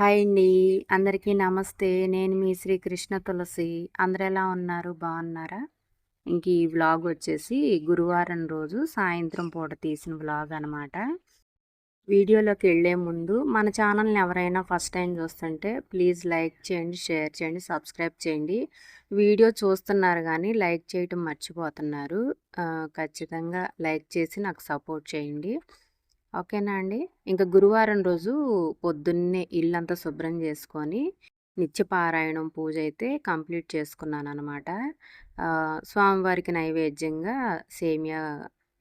Hi అండి. అందరికీ నమస్తే. నేను మీ శ్రీ కృష్ణ తులసి. అందరు ఎలా ఉన్నారు? బాగున్నారా? ఇంక ఈ వ్లాగ్ వచ్చేసి గురువారం రోజు సాయంత్రం పూట తీసిన వ్లాగ్ అనమాట. వీడియోలోకి వెళ్ళే ముందు మన ఛానల్ని ఎవరైనా ఫస్ట్ టైం చూస్తుంటే ప్లీజ్ లైక్ చేయండి, షేర్ చేయండి, సబ్స్క్రైబ్ చేయండి. వీడియో చూస్తున్నారు కానీ లైక్ చేయటం మర్చిపోతున్నారు. ఖచ్చితంగా లైక్ చేసి నాకు సపోర్ట్ చేయండి. ఓకేనా అండి. ఇంకా గురువారం రోజు పొద్దున్నే ఇల్లంతా శుభ్రం చేసుకొని, నిత్యపారాయణం పూజ అయితే కంప్లీట్ చేసుకున్నాను అనమాట స్వామివారికి నైవేద్యంగా సేమియా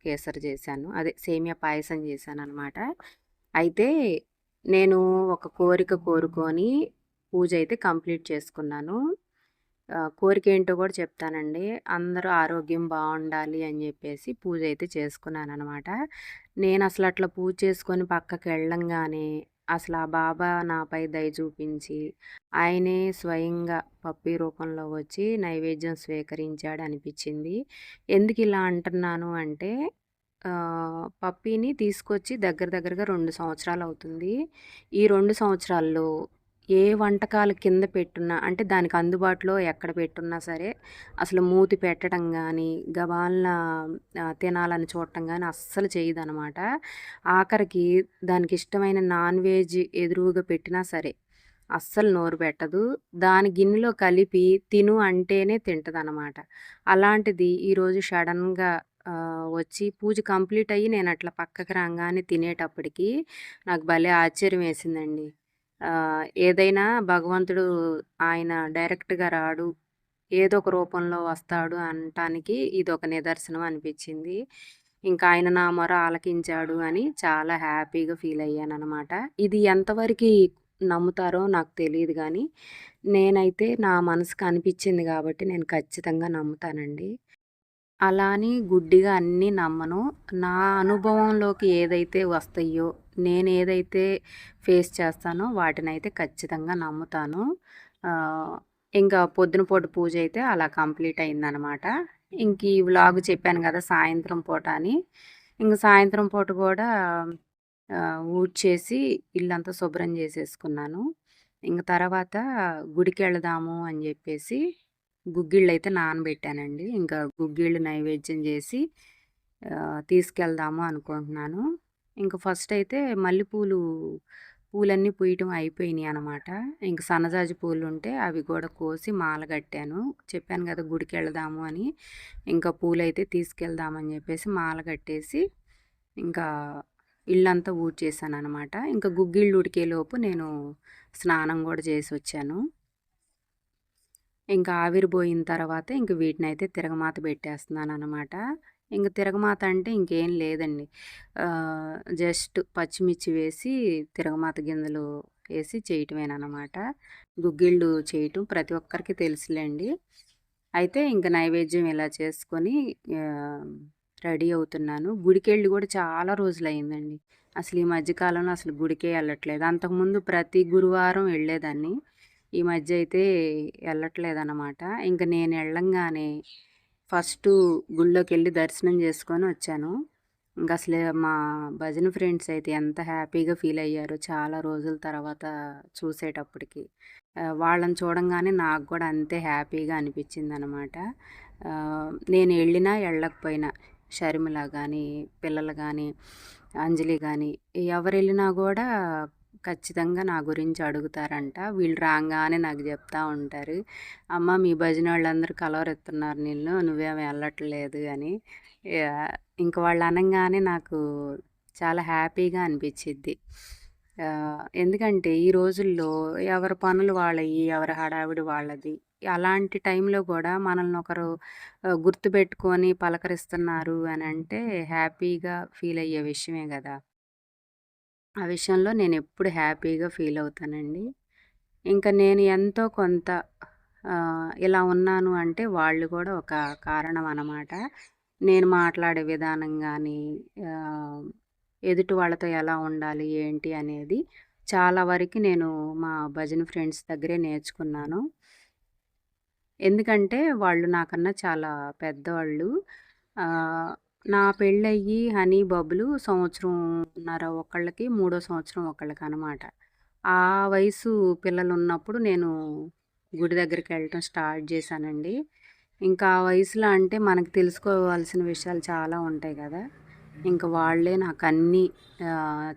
కేసరి చేశాను. అదే సేమియా పాయసం చేశాను అనమాట అయితే నేను ఒక కోరిక కోరుకొని పూజ అయితే కంప్లీట్ చేసుకున్నాను. కోరిక ఏంటో కూడా చెప్తానండి. అందరూ ఆరోగ్యం బాగుండాలి అని చెప్పేసి పూజ అయితే చేసుకున్నాను అనమాట నేను అసలు అట్లా పూజ చేసుకొని పక్కకెళ్ళంగానే అసలు ఆ బాబా నాపై దయ చూపించి, ఆయనే స్వయంగా పప్పీ రూపంలో వచ్చి నైవేద్యం స్వీకరించాడు అనిపించింది ఎందుకు ఇలా అంటున్నాను అంటే పప్పీని తీసుకొచ్చి దగ్గర దగ్గరగా రెండు సంవత్సరాలు అవుతుంది ఈ రెండు సంవత్సరాల్లో ఏ వంటకాలు కింద పెట్టున్నా అంటే దానికి అందుబాటులో ఎక్కడ పెట్టున్నా సరే అసలు మూతి పెట్టడం కానీ గబాలన తినాలని చూడటం కానీ అస్సలు చేయదనమాట. ఆఖరికి దానికి ఇష్టమైన నాన్ వెజ్ ఎదురుగా పెట్టినా సరే అస్సలు నోరు పెట్టదు. దాని గిన్నెలో కలిపి తిను అంటేనే తింటదనమాట. అలాంటిది ఈరోజు సడన్గా వచ్చి పూజ కంప్లీట్ అయ్యి నేను అట్లా పక్కకి రాగానే తినేటప్పటికి నాకు భలే ఆశ్చర్యం వేసిందండి. ఏదైనా భగవంతుడు ఆయన డైరెక్ట్‌గా రాడు. ఏదో ఒక రూపంలో వస్తాడు అనటానికి ఒక నిదర్శనం అనిపించింది ఇంకా ఆయన నా మొర ఆలకించాడు అని చాలా హ్యాపీగా ఫీల్ అయ్యాను అనమాట ఇది ఎంతవరకి నమ్ముతారో నాకు తెలియదు కానీ నేనైతే నా మనసుకు అనిపించింది కాబట్టి నేను ఖచ్చితంగా నమ్ముతానండి. అలా అని గుడ్డిగా అన్నీ నమ్మను. నా అనుభవంలోకి ఏదైతే వస్తాయో నేను ఏదైతే ఫేస్ చేస్తానో వాటినైతే ఖచ్చితంగా నమ్ముతాను. ఇంకా పొద్దున పూట పూజ అయితే అలా కంప్లీట్ అయిందనమాట. ఇంక ఈ వ్లాగ్ చెప్పాను కదా సాయంత్రం పూట అని. ఇంక సాయంత్రం పూట కూడా ఊడ్చేసి ఇల్లంతా శుభ్రం చేసేసుకున్నాను ఇంక తర్వాత గుడికెళదాము అని జెప్పేసి గుగ్గిళ్ళైతే నానబెట్టానండి. ఇంకా గుగ్గిళ్ళు నైవేద్యం చేసి తీసుకెళ్దాము అనుకుంటున్నాను. ఇంక ఫస్ట్ అయితే మల్లెపూలు పూలన్నీ పూయటం అయిపోయినాయి అనమాట. ఇంక సన్నజాజి పూలు ఉంటే అవి కూడా కోసి మాల కట్టాను చెప్పాను కదా గుడికి వెళదాము అని. ఇంకా పూలైతే తీసుకెళ్దామని చెప్పేసి మాల కట్టేసి ఇంకా ఇళ్ళంతా ఊడ్చేసాను అనమాట ఇంకా గుగ్గిళ్ళు ఉడికేలోపు నేను స్నానం కూడా చేసి వచ్చాను ఇంకా ఆవిరిపోయిన తర్వాత ఇంక వీటిని అయితే తిరగమాత పెట్టేస్తున్నాను అనమాట ఇంక తిరగమాత అంటే ఇంకేం లేదండి. జస్ట్ పచ్చిమిర్చి వేసి తిరగమాత గింజలు వేసి చేయటమేనమాట గుగ్గిళ్ళు చేయటం ప్రతి ఒక్కరికి తెలుసులేండి అయితే ఇంక నైవేద్యం ఇలా చేసుకొని రెడీ అవుతున్నాను. గుడికెళ్ళి కూడా చాలా రోజులయిందండి. అసలు ఈ మధ్యకాలంలో అసలు గుడికే వెళ్ళట్లేదు అంతకుముందు ప్రతి గురువారం వెళ్ళేదాన్ని ఈ మధ్య అయితే యెళ్ళట్లేదనమాట. ఇంక నేనెళ్ళంగానే ఫస్ట్ గుళ్ళోకి గుడిలోకెళ్ళి దర్శనం చేసుకొని వచ్చాను. ఇంకా అసలు మా భజన ఫ్రెండ్స్ అయితే ఎంత హ్యాపీగా ఫీల్ అయ్యారో చాలా రోజుల తర్వాత చూసేటప్పటికి. వాళ్ళని చూడంగానే నాకు కూడా అంతే హ్యాపీగా అనిపించింది అనమాట నేను వెళ్ళినా వెళ్ళకపోయినా షర్మిల కానీ పిల్లలు కానీ అంజలి కానీ ఎవరు వెళ్ళినా కూడా ఖచ్చితంగా నా గురించి అడుగుతారంట. వీళ్ళు రాగానే నాకు చెప్తూ ఉంటారు. "అమ్మ మీ భజన భజనోళ్ళందరూ కలవరిస్తున్నారు నిన్ను. నువ్వేమి వెళ్ళట్లేదు అని. ఇంక వాళ్ళు అనంగానే నాకు చాలా హ్యాపీగా అనిపించిద్ది ఎందుకంటే ఈ రోజుల్లో ఎవరి పనులు వాళ్ళవి ఎవరి హడావిడి వాళ్ళది. అలాంటి టైంలో కూడా మనల్ని ఒకరు గుర్తుపెట్టుకొని పలకరిస్తున్నారు పలకరిస్తున్నారు అంటే హ్యాపీగా ఫీల్ అయ్యే విషయమే కదా ఆ విషయంలో నేను ఎప్పుడు హ్యాపీగా ఫీల్ అవుతానండి. ఇంకా నేను ఎంతో కొంత ఇలా ఉన్నాను అంటే వాళ్ళు కూడా ఒక కారణం అన్నమాట నేను మాట్లాడే విధానం కానీ ఎదుటి వాళ్ళతో ఎలా ఉండాలి, ఏంటి అనేది చాలా వరకు నేను మా భజన ఫ్రెండ్స్ దగ్గరే నేర్చుకున్నాను. ఎందుకంటే వాళ్ళు నాకన్నా చాలా పెద్దవాళ్ళు. నా పెళ్ళయ్యి హనీ, బబులు సంవత్సరంన్నర ఒకళ్ళకి, మూడో సంవత్సరం ఒకళ్ళకనమాట. ఆ వయసు పిల్లలు ఉన్నప్పుడు నేను గుడి దగ్గరికి వెళ్ళటం స్టార్ట్ చేశానండి. ఇంకా ఆ వయసులో అంటే మనకు తెలుసుకోవాల్సిన విషయాలు చాలా ఉంటాయి కదా. ఇంకా వాళ్ళే నాకు అన్నీ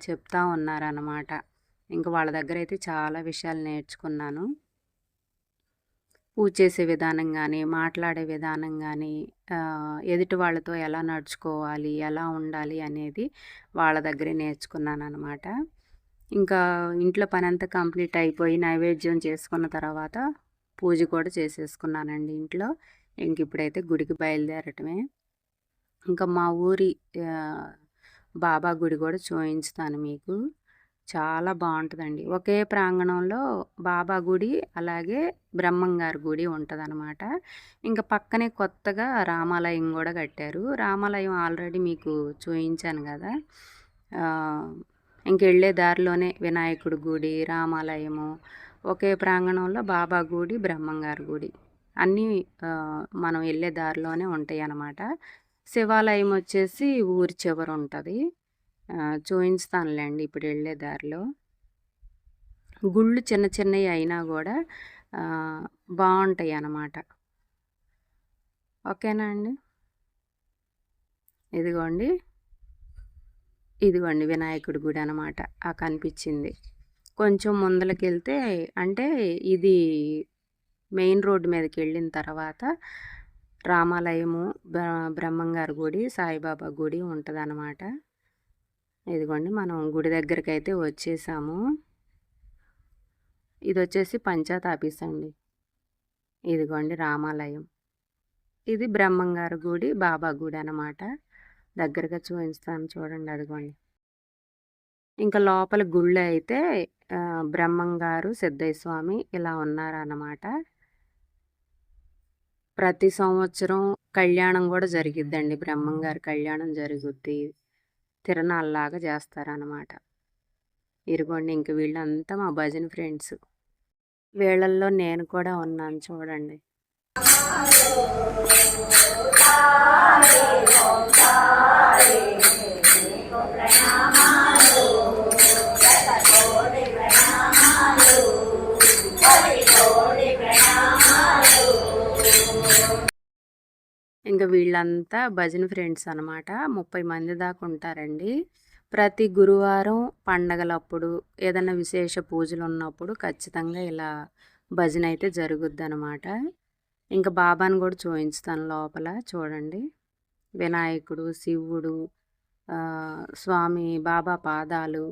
చెప్తా ఉన్నారన్నమాట ఇంకా వాళ్ళ దగ్గర అయితే చాలా విషయాలు నేర్చుకున్నాను. పూజ చేసే విధానం కానీ మాట్లాడే విధానం కానీ ఎదుటి వాళ్ళతో ఎలా నడుచుకోవాలి ఎలా ఉండాలి అనేది వాళ్ళ దగ్గరే నేర్చుకున్నాను అనమాట ఇంకా ఇంట్లో పని అంతా కంప్లీట్ అయిపోయి నైవేద్యం చేసుకున్న తర్వాత పూజ కూడా చేసేసుకున్నానండి ఇంట్లో. ఇంక ఇప్పుడైతే గుడికి బయలుదేరటమే. ఇంకా మా ఊరి బాబా గుడి కూడా చూపించుతాను మీకు. చాలా బాగుంటుందండి. ఒకే ప్రాంగణంలో బాబా గుడి అలాగే బ్రహ్మంగారి గుడి ఉంటుందన్నమాట. ఇంకా పక్కనే కొత్తగా రామాలయం కూడా కట్టారు. రామాలయం ఆల్రెడీ మీకు చూపించాను కదా. ఇంకెళ్ళే దారిలోనే వినాయకుడి గుడి రామాలయము ఒకే ప్రాంగణంలో బాబా గుడి బ్రహ్మంగారి గుడి. అన్నీ మనం వెళ్ళే దారిలోనే ఉంటాయి అన్నమాట శివాలయం వచ్చేసి ఊరి చివర ఉంటుంది చూపిస్తానులేండి ఇప్పుడు వెళ్ళే దారిలో. గుళ్ళు చిన్న చిన్నవి అయినా కూడా బాగుంటాయి అన్నమాట. ఓకేనా అండి? ఇదిగోండి. ఇదిగోండి వినాయకుడి గుడి అనమాట ఆ కనిపించింది. కొంచెం ముందలకి వెళ్తే అంటే ఇది మెయిన్ రోడ్డు మీదకి వెళ్ళిన తర్వాత రామాలయము బ్రహ్మంగారి గుడి సాయిబాబా గుడి ఉంటుంది ఇదిగోండి మనం గుడి దగ్గరికి అయితే వచ్చేసాము. ఇది వచ్చేసి పంచాయత్ ఆఫీస్ అండి ఇదిగోండి రామాలయం. ఇది బ్రహ్మంగారు గుడి బాబా గుడి అనమాట దగ్గరగా చూపిస్తాను చూడండి అదిగోండి. ఇంకా లోపల గుళ్ళు అయితే బ్రహ్మంగారు సిద్ధయ్య స్వామి ఇలా ఉన్నారన్నమాట. ప్రతి సంవత్సరం కళ్యాణం కూడా జరిగిద్దండి. బ్రహ్మంగారు కళ్యాణం జరుగుద్ది. తిరణాల్లాగా చేస్తారనమాట ఇరుగోండి ఇంక వీళ్ళంతా మా భజన ఫ్రెండ్స్. వీళ్ళల్లో నేను కూడా ఉన్నాను చూడండి. ఇంకా వీళ్ళంతా భజన ఫ్రెండ్స్ అనమాట. ముప్పై మంది దాకా ఉంటారండి. ప్రతి గురువారం పండగలప్పుడు ఏదైనా విశేష పూజలు ఉన్నప్పుడు ఖచ్చితంగా ఇలా భజన అయితే జరుగుద్ది అనమాట ఇంకా బాబాని కూడా చూపించుతాను లోపల చూడండి. వినాయకుడు శివుడు స్వామి బాబా పాదాలు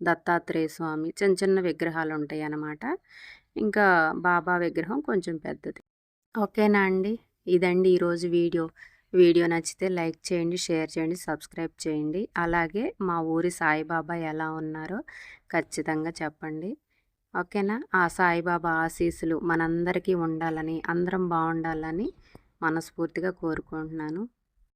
దత్తాత్రేయ స్వామి చిన్న చిన్న విగ్రహాలు ఉంటాయి అన్నమాట ఇంకా బాబా విగ్రహం కొంచెం పెద్దది. ఓకేనా అండి? ఇదండి ఈరోజు వీడియో. వీడియో నచ్చితే లైక్ చేయండి షేర్ చేయండి సబ్స్క్రైబ్ చేయండి. అలాగే మా ఊరి సాయిబాబా ఎలా ఉన్నారో ఖచ్చితంగా చెప్పండి. ఓకేనా? ఆ సాయిబాబా ఆశీస్సులు మనందరికీ ఉండాలని అందరం బాగుండాలని మనస్ఫూర్తిగా కోరుకుంటున్నాను.